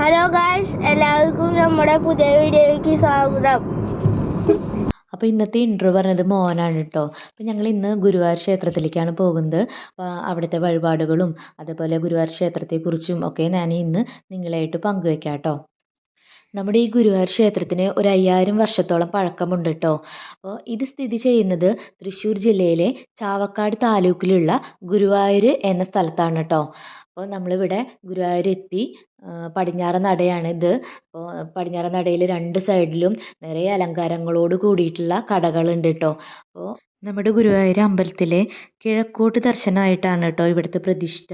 Hello guys എല്ലാവർക്കും നമ്മുടെ പുതിയ വീഡിയോയ്ക്ക് സ്വാഗതം. അപ്പോൾ ഇന്നത്തെ ഇൻട്രോ പറഞ്ഞത് മോഹനാണ് കേട്ടോ അപ്പോൾ ഞങ്ങൾ ഇന്ന് ഗുരുവായൂർ ക്ഷേത്രത്തിലേക്കാണ് പോകുന്നത്. അവിടുത്തെ വഴിപാടുകളും അതേപോലെ ഗുരുവായൂർ ക്ഷേത്രത്തെക്കുറിച്ചും ഒക്കെ ഞാൻ ഇന്ന് നിങ്ങളായിട്ട് പങ്കുവെക്കാം കേട്ടോ നമ്മുടെ ഈ ഗുരുവായൂർ ക്ഷേത്രത്തിന് ഒരു അയ്യായിരം വർഷത്തോളം പഴക്കമുണ്ട് കേട്ടോ അപ്പോൾ ഇത് സ്ഥിതി ചെയ്യുന്നത് തൃശ്ശൂർ ജില്ലയിലെ ചാവക്കാട് താലൂക്കിലുള്ള ഗുരുവായൂർ എന്ന സ്ഥലത്താണ് കേട്ടോ അപ്പോൾ നമ്മളിവിടെ ഗുരുവായൂർ എത്തി പടിഞ്ഞാറ നടയാണ് ഇത്. അപ്പോൾ പടിഞ്ഞാറ് നടയിൽ രണ്ട് സൈഡിലും നിറയെ അലങ്കാരങ്ങളോട് കൂടിയിട്ടുള്ള കടകളുണ്ട് കേട്ടോ അപ്പോൾ നമ്മുടെ ഗുരുവായൂർ അമ്പലത്തിലെ കിഴക്കോട്ട് ദർശനമായിട്ടാണ് കേട്ടോ ഇവിടുത്തെ പ്രതിഷ്ഠ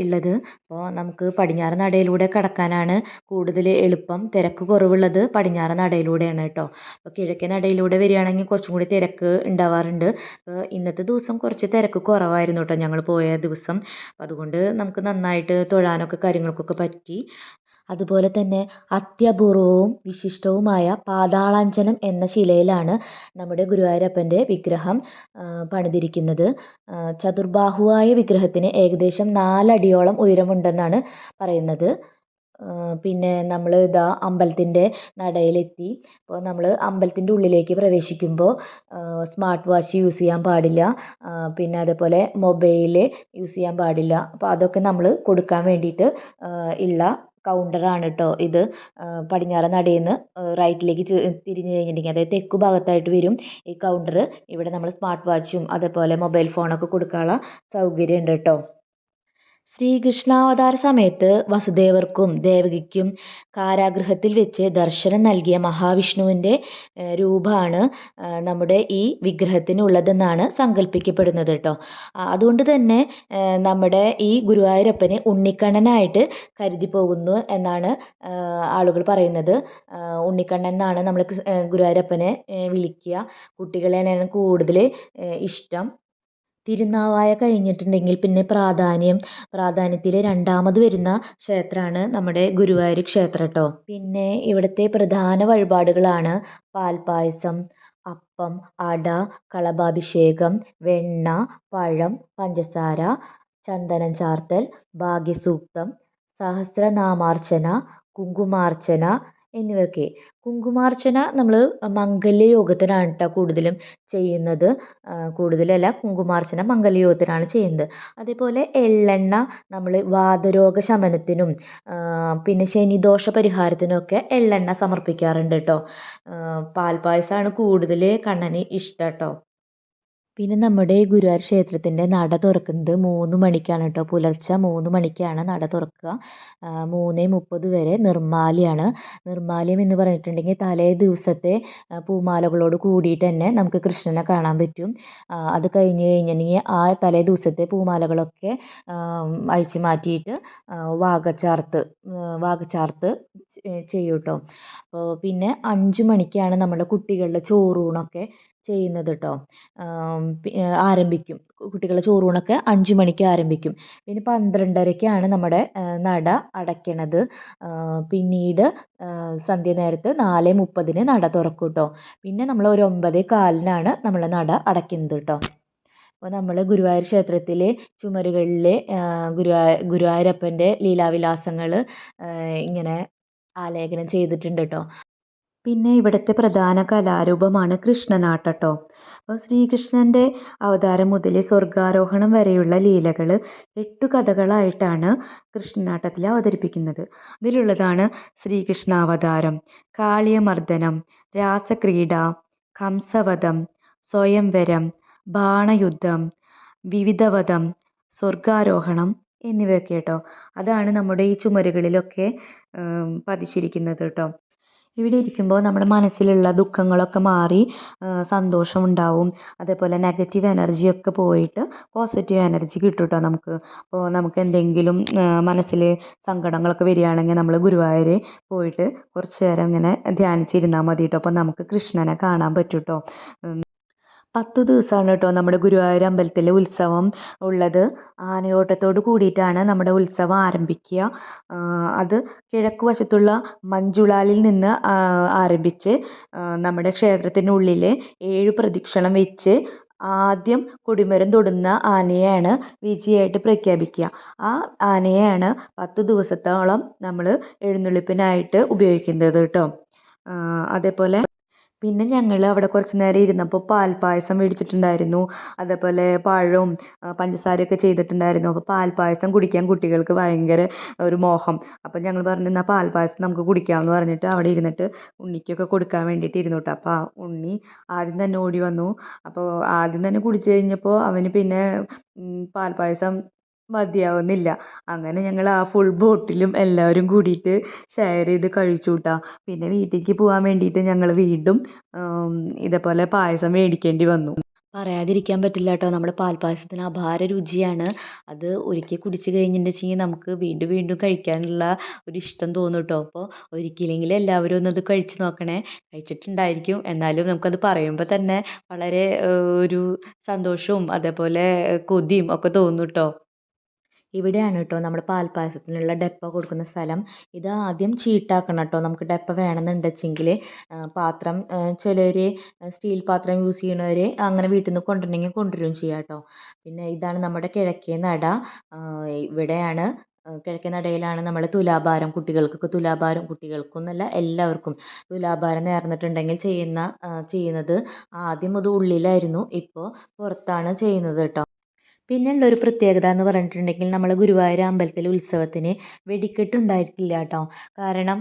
ഉള്ളത്. അപ്പോൾ നമുക്ക് പടിഞ്ഞാറ് നടയിലൂടെ കടക്കാനാണ് കൂടുതൽ എളുപ്പം. തിരക്ക് കുറവുള്ളത് പടിഞ്ഞാറ് നടയിലൂടെയാണ് കേട്ടോ. അപ്പോൾ കിഴക്കേ നടയിലൂടെ വരികയാണെങ്കിൽ കുറച്ചും കൂടി തിരക്ക് ഉണ്ടാവാറുണ്ട്. അപ്പോൾ ഇന്നത്തെ ദിവസം കുറച്ച് തിരക്ക് കുറവായിരുന്നു കേട്ടോ ഞങ്ങൾ പോയ ദിവസം. അതുകൊണ്ട് നമുക്ക് നന്നായിട്ട് തൊഴാനൊക്കെ കാര്യങ്ങൾക്കൊക്കെ പറ്റി. അതുപോലെ തന്നെ അത്യപൂർവവും വിശിഷ്ടവുമായ പാതാളാഞ്ജനം എന്ന ശിലയിലാണ് നമ്മുടെ ഗുരുവായൂരപ്പന്റെ വിഗ്രഹം പണിതിരിക്കുന്നത്. ചതുർബാഹുവായ വിഗ്രഹത്തിന് ഏകദേശം നാലടിയോളം ഉയരമുണ്ടെന്നാണ് പറയുന്നത്. പിന്നെ നമ്മൾ ഇതാ അമ്പലത്തിന്റെ നടയിലെത്തി. അപ്പോൾ നമ്മൾ അമ്പലത്തിന്റെ ഉള്ളിലേക്ക് പ്രവേശിക്കുമ്പോൾ സ്മാർട്ട് വാച്ച് യൂസ് ചെയ്യാൻ പാടില്ല. പിന്നെ അതേപോലെ മൊബൈൽ യൂസ് ചെയ്യാൻ പാടില്ല. അപ്പോൾ അതൊക്കെ നമ്മൾ കൊടുക്കാൻ വേണ്ടിയിട്ട് ഉള്ള കൗണ്ടറാണ് കേട്ടോ ഇത്. പടിഞ്ഞാറൻ നടയിൽ നിന്ന് റൈറ്റിലേക്ക് തിരിഞ്ഞു കഴിഞ്ഞിട്ടുണ്ടെങ്കിൽ അതായത് തെക്ക് ഭാഗത്തായിട്ട് വരും ഈ കൗണ്ടർ ഇവിടെ നമ്മൾ സ്മാർട്ട് വാച്ചും അതേപോലെ മൊബൈൽ ഫോണൊക്കെ കൊടുക്കാനുള്ള സൗകര്യം ഉണ്ട് കേട്ടോ ശ്രീകൃഷ്ണാവതാര സമയത്ത് വസുദേവർക്കും ദേവകിക്കും കാരാഗൃഹത്തിൽ വെച്ച് ദർശനം നൽകിയ മഹാവിഷ്ണുവിന്റെ രൂപമാണ് നമ്മുടെ ഈ വിഗ്രഹത്തിനുള്ളതെന്നാണ് സങ്കല്പിക്കപ്പെടുന്നത് കേട്ടോ. അതുകൊണ്ട് തന്നെ നമ്മുടെ ഈ ഗുരുവായൂരപ്പനെ ഉണ്ണിക്കണ്ണനായിട്ട് കരുതി പോകുന്നു എന്നാണ് ആളുകൾ പറയുന്നത്. ഉണ്ണിക്കണ്ണൻ എന്നാണ് നമ്മൾ ഗുരുവായൂരപ്പനെ വിളിക്കുക. കുട്ടികളെയാണ് കൂടുതൽ ഇഷ്ടം. തിരുനാവായ കഴിഞ്ഞിട്ടുണ്ടെങ്കിൽ പിന്നെ പ്രാധാന്യം പ്രാധാന്യത്തിൽ രണ്ടാമത് വരുന്ന ക്ഷേത്രമാണ് നമ്മുടെ ഗുരുവായൂർ ക്ഷേത്രം കേട്ടോ പിന്നെ ഇവിടുത്തെ പ്രധാന വഴിപാടുകളാണ് പാൽപ്പായസം അപ്പം അട കളഭാഭിഷേകം വെണ്ണ പഴം പഞ്ചസാര ചന്ദനം ചാർത്തൽ ഭാഗ്യസൂക്തം സഹസ്രനാമാർച്ചന കുങ്കുമാർച്ചന എന്നിവയൊക്കെ. കുങ്കുമാർച്ചന നമ്മൾ മംഗല്യയോഗത്തിനാണ് കേട്ടോ കൂടുതലും ചെയ്യുന്നത്. കൂടുതലല്ല കുങ്കുമാർച്ചന മംഗല്യയോഗത്തിനാണ് ചെയ്യുന്നത്. അതേപോലെ എള്ളെണ്ണ നമ്മൾ വാതരോഗ ശമനത്തിനും പിന്നെ ശനിദോഷ പരിഹാരത്തിനുമൊക്കെ എള്ളെണ്ണ സമർപ്പിക്കാറുണ്ട് കേട്ടോ പാൽപ്പായസമാണ് കൂടുതൽ കണ്ണന് ഇഷ്ടം കേട്ടോ പിന്നെ നമ്മുടെ ഗുരുവായൂർ ക്ഷേത്രത്തിന്റെ നട തുറക്കുന്നത് മൂന്ന് മണിക്കാണ് കേട്ടോ. പുലർച്ചെ മൂന്ന് മണിക്കാണ് നട തുറക്കുക. മൂന്ന് മുപ്പത് വരെ നിർമ്മാല്യമാണ് നിർമ്മാല്യം എന്ന് പറഞ്ഞിട്ടുണ്ടെങ്കിൽ തലേ ദിവസത്തെ പൂമാലകളോട് കൂടിയിട്ട് തന്നെ നമുക്ക് കൃഷ്ണനെ കാണാൻ പറ്റും. അത് കഴിഞ്ഞ് കഴിഞ്ഞിട്ടുണ്ടെങ്കിൽ ആ തലേ ദിവസത്തെ പൂമാലകളൊക്കെ അഴിച്ചു മാറ്റിയിട്ട് വാകച്ചാർത്ത് വാകച്ചാർത്ത് ചെയ്യും കേട്ടോ അപ്പോൾ പിന്നെ അഞ്ച് മണിക്കാണ് നമ്മുടെ കുട്ടികളുടെ ചോറൂണൊക്കെ ചെയ്യുന്നത് കേട്ടോ ആരംഭിക്കും. കുട്ടികളെ ചോറൂണൊക്കെ അഞ്ച് മണിക്ക് ആരംഭിക്കും. പിന്നെ പന്ത്രണ്ടരയ്ക്കാണ് നമ്മുടെ നട അടയ്ക്കണത്. പിന്നീട് സന്ധ്യ നേരത്ത് നാല് മുപ്പതിന് നട തുറക്കും കേട്ടോ പിന്നെ നമ്മൾ ഒരു ഒമ്പതേ കാലിനാണ് നമ്മൾ നട അടയ്ക്കുന്നത് കേട്ടോ അപ്പോൾ നമ്മൾ ഗുരുവായൂർ ക്ഷേത്രത്തിലെ ചുമരുകളിലെ ഗുരുവായൂർ ഗുരുവായൂരപ്പന്റെ ലീലാവിലാസങ്ങൾ ഇങ്ങനെ ആലേഖനം ചെയ്തിട്ടുണ്ട് കേട്ടോ പിന്നെ ഇവിടുത്തെ പ്രധാന കലാരൂപമാണ് കൃഷ്ണനാട്ടം കേട്ടോ അപ്പോൾ ശ്രീകൃഷ്ണന്റെ അവതാരം മുതൽ സ്വർഗാരോഹണം വരെയുള്ള ലീലകൾ എട്ടു കഥകളായിട്ടാണ് കൃഷ്ണനാട്ടത്തിൽ അവതരിപ്പിക്കുന്നത്. അതിലുള്ളതാണ് ശ്രീകൃഷ്ണാവതാരം കാളിയമർദ്ദനം രാസക്രീഡ കംസവധം സ്വയംവരം ബാണയുദ്ധം വിവിധവധം സ്വർഗാരോഹണം എന്നിവയൊക്കെ കേട്ടോ അതാണ് നമ്മുടെ ഈ ചുമരുകളിലൊക്കെ പതിച്ചിരിക്കുന്നത് കേട്ടോ ഇവിടെ ഇരിക്കുമ്പോൾ നമ്മുടെ മനസ്സിലുള്ള ദുഃഖങ്ങളൊക്കെ മാറി സന്തോഷമുണ്ടാവും അതേപോലെ നെഗറ്റീവ് എനർജിയൊക്കെ പോയിട്ട് പോസിറ്റീവ് എനർജി കിട്ടും കേട്ടോ നമുക്ക്. അപ്പോൾ നമുക്ക് എന്തെങ്കിലും മനസ്സിൽ സങ്കടങ്ങളൊക്കെ വരികയാണെങ്കിൽ നമ്മൾ ഗുരുവായൂർ പോയിട്ട് കുറച്ച് നേരം ഇങ്ങനെ ധ്യാനിച്ചിരുന്നാൽ മതി കേട്ടോ അപ്പോൾ നമുക്ക് കൃഷ്ണനെ കാണാൻ പറ്റും കേട്ടോ പത്ത് ദിവസമാണ് കേട്ടോ നമ്മുടെ ഗുരുവായൂർ അമ്പലത്തിൽ ഉത്സവം ഉള്ളത്. ആനയോട്ടത്തോട് കൂടിയിട്ടാണ് നമ്മുടെ ഉത്സവം ആരംഭിക്കുക. അത് കിഴക്ക് വശത്തുള്ള മഞ്ജുളാലിൽ നിന്ന് ആരംഭിച്ച് നമ്മുടെ ക്ഷേത്രത്തിനുള്ളിൽ ഏഴ് പ്രദക്ഷിണം വെച്ച് ആദ്യം കൊടിമരം തൊടുന്ന ആനയാണ് വിജയമായിട്ട് പ്രഖ്യാപിക്കുക. ആ ആനയാണ് പത്ത് ദിവസത്തോളം നമ്മൾ എഴുന്നള്ളിപ്പിനായിട്ട് ഉപയോഗിക്കുന്നത് കേട്ടോ അതേപോലെ പിന്നെ ഞങ്ങൾ അവിടെ കുറച്ച് നേരം ഇരുന്നപ്പോൾ പാൽപ്പായസം മേടിച്ചിട്ടുണ്ടായിരുന്നു. അതേപോലെ പഴവും പഞ്ചസാരയൊക്കെ ചെയ്തിട്ടുണ്ടായിരുന്നു. അപ്പോൾ പാൽപ്പായസം കുടിക്കാൻ കുട്ടികൾക്ക് ഭയങ്കര ഒരു മോഹം. അപ്പോൾ ഞങ്ങൾ പറഞ്ഞു എന്നാൽ പാൽപ്പായസം നമുക്ക് കുടിക്കാമെന്ന് പറഞ്ഞിട്ട് അവിടെ ഇരുന്നിട്ട് ഉണ്ണിക്കൊക്കെ കൊടുക്കാൻ വേണ്ടിയിട്ട് ഇരുന്നു കേട്ടോ അപ്പോൾ ഉണ്ണി ആദ്യം തന്നെ ഓടി വന്നു. അപ്പോൾ ആദ്യം തന്നെ കുടിച്ച് കഴിഞ്ഞപ്പോൾ അവന് പിന്നെ പാൽപ്പായസം മതിയാവുന്നില്ല. അങ്ങനെ ഞങ്ങൾ ആ ഫുൾ ബോട്ടിലും എല്ലാവരും കൂടിയിട്ട് ഷെയർ ചെയ്ത് കഴിച്ചു കേട്ടോ പിന്നെ വീട്ടിലേക്ക് പോകാൻ വേണ്ടിയിട്ട് ഞങ്ങൾ വീണ്ടും ഇതേപോലെ പായസം മേടിക്കേണ്ടി വന്നു. പറയാതിരിക്കാൻ പറ്റില്ല കേട്ടോ നമ്മുടെ പാൽപ്പായസത്തിന് അപാര രുചിയാണ്. അത് ഒരിക്കൽ കുടിച്ച് കഴിഞ്ഞിട്ടുണ്ടെങ്കിൽ നമുക്ക് വീണ്ടും വീണ്ടും കഴിക്കാനുള്ള ഒരു ഇഷ്ടം തോന്നും കേട്ടോ അപ്പോൾ ഒരിക്കലെങ്കിലും എല്ലാവരും ഒന്നത് കഴിച്ച് നോക്കണേ. കഴിച്ചിട്ടുണ്ടായിരിക്കും. എന്നാലും നമുക്കത് പറയുമ്പോൾ തന്നെ വളരെ ഒരു സന്തോഷവും അതേപോലെ കൊതിയും ഒക്കെ തോന്നും കേട്ടോ ഇവിടെയാണ് കേട്ടോ നമ്മുടെ പാൽപ്പായസത്തിനുള്ള ഡപ്പ കൊടുക്കുന്ന സ്ഥലം. ഇത് ആദ്യം ചീട്ടാക്കണം കേട്ടോ. നമുക്ക് ഡപ്പ വേണമെന്നുണ്ടെച്ചെങ്കിൽ പാത്രം ചിലർ സ്റ്റീൽ പാത്രം യൂസ് ചെയ്യണവർ അങ്ങനെ വീട്ടിൽ നിന്ന് കൊണ്ടുവരണമെങ്കിൽ കൊണ്ടുവരികയും ചെയ്യാം കേട്ടോ. പിന്നെ ഇതാണ് നമ്മുടെ കിഴക്കേ നട. ഇവിടെയാണ് കിഴക്കേ നടയിലാണ് നമ്മൾ തുലാഭാരം കുട്ടികൾക്കൊക്കെ തുലാഭാരം കുട്ടികൾക്കെന്നല്ല എല്ലാവർക്കും തുലാഭാരം നേർന്നിട്ടുണ്ടെങ്കിൽ ചെയ്യുന്ന ചെയ്യുന്നത്. ആദ്യം അത് ഉള്ളിലായിരുന്നു. ഇപ്പോൾ പുറത്താണ് ചെയ്യുന്നത് കേട്ടോ. പിന്നെയുള്ള ഒരു പ്രത്യേകത എന്ന് പറഞ്ഞിട്ടുണ്ടെങ്കിൽ നമ്മളെ ഗുരുവായൂർ അമ്പലത്തിലെ ഉത്സവത്തിന് വെടിക്കെട്ട് ഉണ്ടായിട്ടില്ല കേട്ടോ കാരണം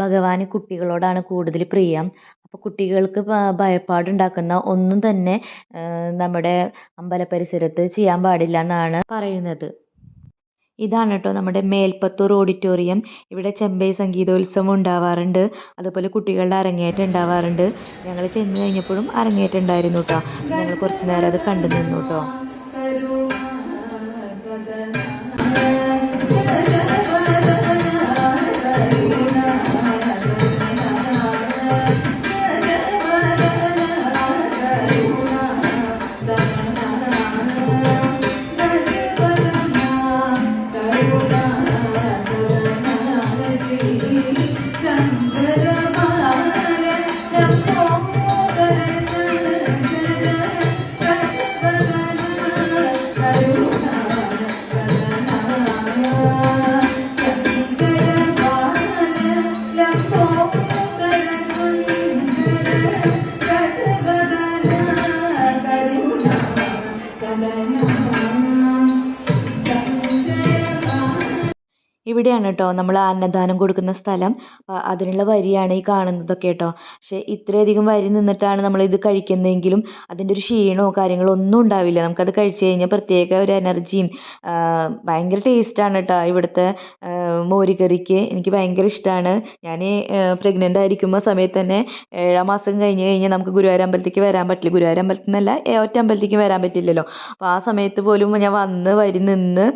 ഭഗവാന് കുട്ടികളോടാണ് കൂടുതൽ പ്രിയം. അപ്പോൾ കുട്ടികൾക്ക് ഭയപ്പാടുണ്ടാക്കുന്ന ഒന്നും തന്നെ നമ്മുടെ അമ്പല പരിസരത്ത് ചെയ്യാൻ പാടില്ല എന്നാണ് പറയുന്നത്. ഇതാണ് കേട്ടോ നമ്മുടെ മേൽപ്പത്തൂർ ഓഡിറ്റോറിയം. ഇവിടെ ചെമ്പൈ സംഗീതോത്സവം ഉണ്ടാവാറുണ്ട്. അതുപോലെ കുട്ടികളുടെ അരങ്ങേറ്റം ഉണ്ടാവാറുണ്ട്. ഞങ്ങൾ ചെന്ന് കഴിഞ്ഞപ്പോഴും അരങ്ങേറ്റം ഉണ്ടായിരുന്നു കേട്ടോ ഞങ്ങൾ കുറച്ച് നേരം അത് കണ്ടു നിന്നു കേട്ടോ Then. ഇവിടെയാണ് കേട്ടോ നമ്മൾ അന്നദാനം കൊടുക്കുന്ന സ്ഥലം. അതിനുള്ള വരിയാണ് ഈ കാണുന്നതൊക്കെ കേട്ടോ പക്ഷേ ഇത്രയധികം വരി നിന്നിട്ടാണ് നമ്മൾ ഇത് കഴിക്കുന്നതെങ്കിലും അതിന്റെ ഒരു ക്ഷീണമോ കാര്യങ്ങളോ ഒന്നും ഉണ്ടാവില്ല. നമുക്കത് കഴിച്ചു കഴിഞ്ഞാൽ പ്രത്യേക ഒരു എനർജിയും ഭയങ്കര ടേസ്റ്റാണ് കേട്ടോ ഇവിടുത്തെ മോരുകറിക്ക് എനിക്ക് ഭയങ്കര ഇഷ്ടമാണ് ഞാൻ പ്രഗ്നന്റ് ആയിരിക്കുമ്പോൾ സമയത്ത് തന്നെ ഏഴാം മാസം കഴിഞ്ഞ് കഴിഞ്ഞാൽ നമുക്ക് ഗുരുവായൂർ അമ്പലത്തേക്ക് വരാൻ പറ്റില്ല. ഗുരുവായൂർ അമ്പലത്തിൽ നിന്നല്ല ഒറ്റ അമ്പലത്തേക്ക് വരാൻ പറ്റില്ലല്ലോ. അപ്പോൾ ആ സമയത്ത് പോലും ഞാൻ വന്ന് വരി നിന്ന്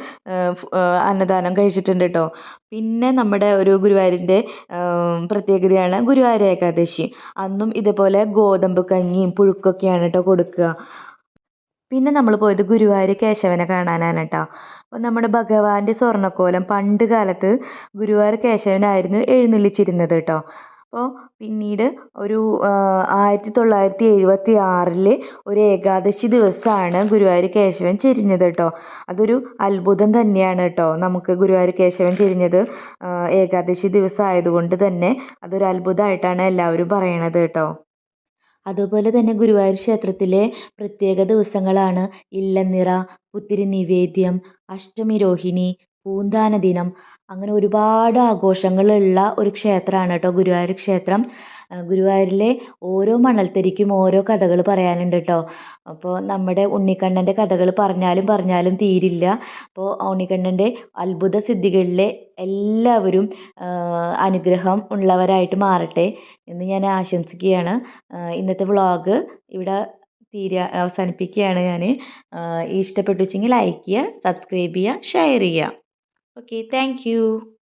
അന്നദാനം കഴിച്ചിട്ടുണ്ട് കേട്ടോ പിന്നെ നമ്മുടെ ഒരു ഗുരുവായൂരിന്റെ പ്രത്യേകതയാണ് ഗുരുവായൂർ ഏകാദശി. അന്നും ഇതേപോലെ ഗോതമ്പ് കഞ്ഞിയും പുഴുക്കൊക്കെയാണ് കേട്ടോ കൊടുക്കുക. പിന്നെ നമ്മൾ പോയത് ഗുരുവായൂർ കേശവനെ കാണാനാണ് കേട്ടോ അപ്പോൾ നമ്മുടെ ഭഗവാന്റെ സ്വർണക്കോലം പണ്ട് കാലത്ത് ഗുരുവായൂർ കേശവനായിരുന്നു എഴുന്നള്ളിച്ചിരുന്നത് കേട്ടോ അപ്പോൾ പിന്നീട് ഒരു ആയിരത്തി തൊള്ളായിരത്തി എഴുപത്തി ആറിൽ ഒരു ഏകാദശി ദിവസമാണ് ഗുരുവായൂർ കേശവൻ ചെരിഞ്ഞത് കേട്ടോ അതൊരു അത്ഭുതം തന്നെയാണ് കേട്ടോ നമുക്ക് ഗുരുവായൂർ കേശവൻ ചെരിഞ്ഞത് ഏകാദശി ദിവസം ആയതുകൊണ്ട് തന്നെ അതൊരു അത്ഭുതമായിട്ടാണ് എല്ലാവരും പറയണത് കേട്ടോ അതുപോലെ തന്നെ ഗുരുവായൂർ ക്ഷേത്രത്തിലെ പ്രത്യേക ദിവസങ്ങളാണ് ഇല്ലനിറ പുത്തിരി നിവേദ്യം അഷ്ടമി രോഹിണി പൂന്താന ദിനം. അങ്ങനെ ഒരുപാട് ആഘോഷങ്ങളുള്ള ഒരു ക്ഷേത്രമാണ് കേട്ടോ ഗുരുവായൂർ ക്ഷേത്രം. ഗുരുവായൂരിലെ ഓരോ മണൽത്തരിക്കും ഓരോ കഥകൾ പറയാനുണ്ട് കേട്ടോ. അപ്പോൾ നമ്മുടെ ഉണ്ണിക്കണ്ണന്റെ കഥകൾ പറഞ്ഞാലും പറഞ്ഞാലും തീരില്ല. അപ്പോൾ ഉണ്ണിക്കണ്ണന്റെ അത്ഭുത സിദ്ധികളിലെ എല്ലാവരും അനുഗ്രഹം ഉള്ളവരായിട്ട് മാറട്ടെ എന്ന് ഞാൻ ആശംസിക്കുകയാണ്. ഇന്നത്തെ വ്ളോഗ് ഇവിടെ തീരെ അവസാനിപ്പിക്കുകയാണ് ഞാൻ ഇഷ്ടപ്പെട്ടു വെച്ചെങ്കിൽ ലൈക്ക് ചെയ്യുക സബ്സ്ക്രൈബ് ചെയ്യുക ഷെയർ ചെയ്യുക. Okay, thank you.